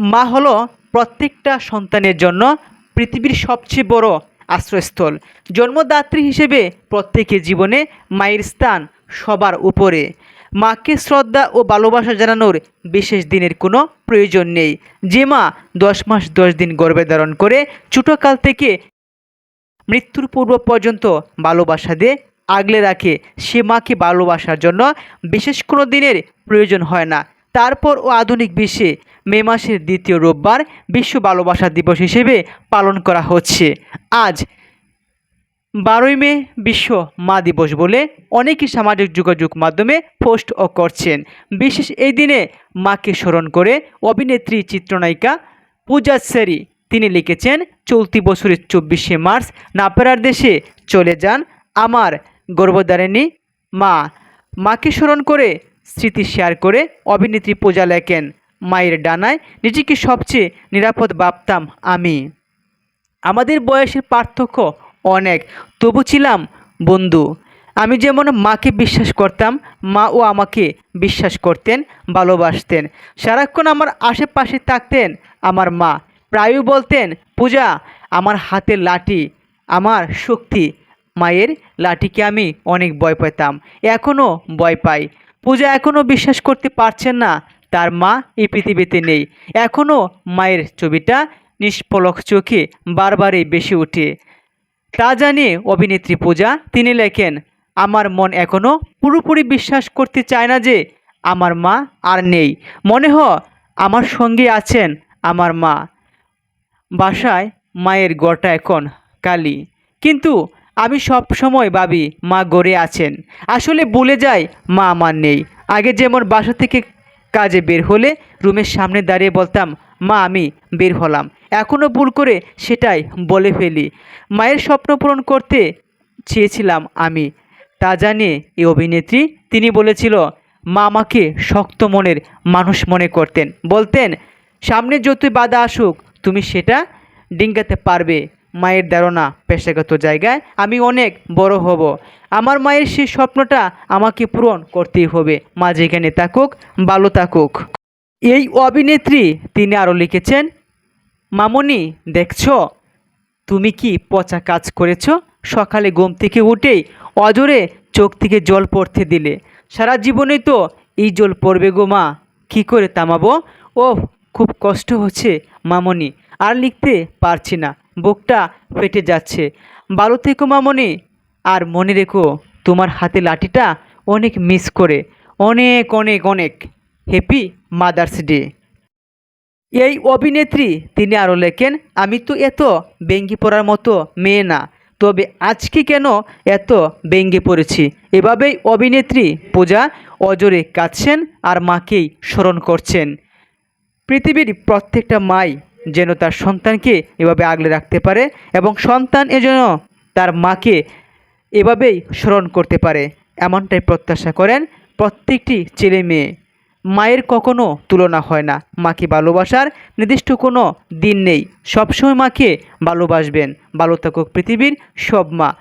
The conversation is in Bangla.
মা হলো প্রত্যেকটা সন্তানের জন্য পৃথিবীর সবচেয়ে বড় আশ্রয়স্থল, জন্মদাত্রী হিসেবে প্রত্যেকের জীবনে মায়ের স্থান সবার উপরে। মাকে শ্রদ্ধা ও ভালোবাসা জানানোর বিশেষ দিনের কোনো প্রয়োজন নেই। যে মা দশ মাস দশ দিন গর্ভে ধারণ করে ছোটোকাল থেকে মৃত্যুর পূর্ব পর্যন্ত ভালোবাসা দিয়ে আগলে রাখে, সে মাকে ভালোবাসার জন্য বিশেষ কোনো দিনের প্রয়োজন হয় না। তারপর ও আধুনিক বিশ্বে মে মাসের দ্বিতীয় রোববার বিশ্ব ভালোবাসা দিবস হিসেবে পালন করা হচ্ছে। আজ বারোই মে বিশ্ব মা দিবস বলে অনেকেই সামাজিক যোগাযোগ মাধ্যমে পোস্টও করছেন। বিশেষ এই দিনে মাকে স্মরণ করে অভিনেত্রী চিত্রনায়িকা পূজা সেরি তিনি লিখেছেন, চলতি বছরের চব্বিশে মার্চ নাপেরার দেশে চলে যান আমার গর্ভধারিণী মা। মাকে স্মরণ করে স্মৃতি শেয়ার করে অভিনেত্রী পূজা লেখেন মায়ের ডানায় নিজেকে সবচেয়ে নিরাপদ ভাবতাম আমি। আমাদের বয়সের পার্থক্য অনেক, তবু ছিলাম বন্ধু। আমি যেমন মাকে বিশ্বাস করতাম মাও আমাকে বিশ্বাস করতেন, ভালোবাসতেন। সারাক্ষণ আমার আশেপাশে থাকতেন আমার মা। প্রায়ই বলতেন, পূজা, আমার হাতের লাঠি, আমার শক্তি। মায়ের লাঠিকে আমি অনেক ভয় পেতাম, এখনও ভয় পাই। পূজা এখনও বিশ্বাস করতে পারছেন না তার মা এই পৃথিবীতে নেই। এখনও মায়ের ছবিটা নিষ্পলক চোখে বারবারই বেশি ওঠে। তা জানিয়ে অভিনেত্রী পূজা, তিনি লেখেন, আমার মন এখনও পুরোপুরি বিশ্বাস করতে চায় না যে আমার মা আর নেই। মনে হয় আমার সঙ্গে আছেন আমার মা। বাসায় মায়ের গড়টা এখন কালি। কিন্তু আমি সব সময় ভাবি, মা গড়ে আছেন। আসলে বলে যাই মা আমার নেই। আগে যেমন বাসা থেকে কাজে বের হলে রুমের সামনে দাঁড়িয়ে বলতাম, মা, আমি বের হলাম। এখনও ভুল করে সেটাই বলে ফেলি। মায়ের স্বপ্ন পূরণ করতে চেয়েছিলাম আমি। তা জানিয়ে এই অভিনেত্রী তিনি বলেছিল, মা আমাকে শক্ত মনের মানুষ মনে করতেন। বলতেন, সামনে যতই বাধা আসুক, তুমি সেটা ডিঙ্গাতে পারবে। মায়ের ধারণা পেশাগত জায়গায় আমি অনেক বড় হব। আমার মায়ের সেই স্বপ্নটা আমাকে পূরণ করতেই হবে। মা যেখানে থাকুক, ভালো থাকুক। এই অভিনেত্রী তিনি আরও লিখেছেন, মামনি, দেখছ? তুমি কি পচা কাজ করেছ? সকালে ঘুম থেকে উঠেই অজরে চোখ থেকে জল পড়তে দিলে। সারা জীবনে তো এই জল পড়বে গো মা। কী করে তামাবো ও খুব কষ্ট হচ্ছে মামনি। আর লিখতে পারছি না। বুকটা ফেটে যাচ্ছে। ভালো থেকো মামনি, আর মনে রেখো, তোমার হাতে লাঠিটা অনেক মিস করে। অনেক অনেক অনেক। হ্যাপি মাদার্স ডে এই অভিনেত্রী, তিনি আরও লেখেন, আমি তো এত ব্যঙ্গি পড়ার মতো মেয়ে না। তবে আজকে কেন এত ব্যঙ্গে পড়েছি? এভাবেই অভিনেত্রী পূজা অজরে কাঁদছেন আর মাকেই স্মরণ করছেন। পৃথিবীর প্রত্যেকটা মাই যেন তার সন্তানকে এভাবে আগলে রাখতে পারে এবং সন্তান এজন্য তার মাকে এভাবেই স্মরণ করতে পারে। এমনটাই প্রত্যাশা করেন প্রত্যেকটি ছেলে মেয়ে। মায়ের কখনো তুলনা হয় না। মাকে ভালোবাসার নির্দিষ্ট কোনো দিন নেই। সবসময় মাকে ভালোবাসবেন। ভালো থাকুক পৃথিবীর সব মা।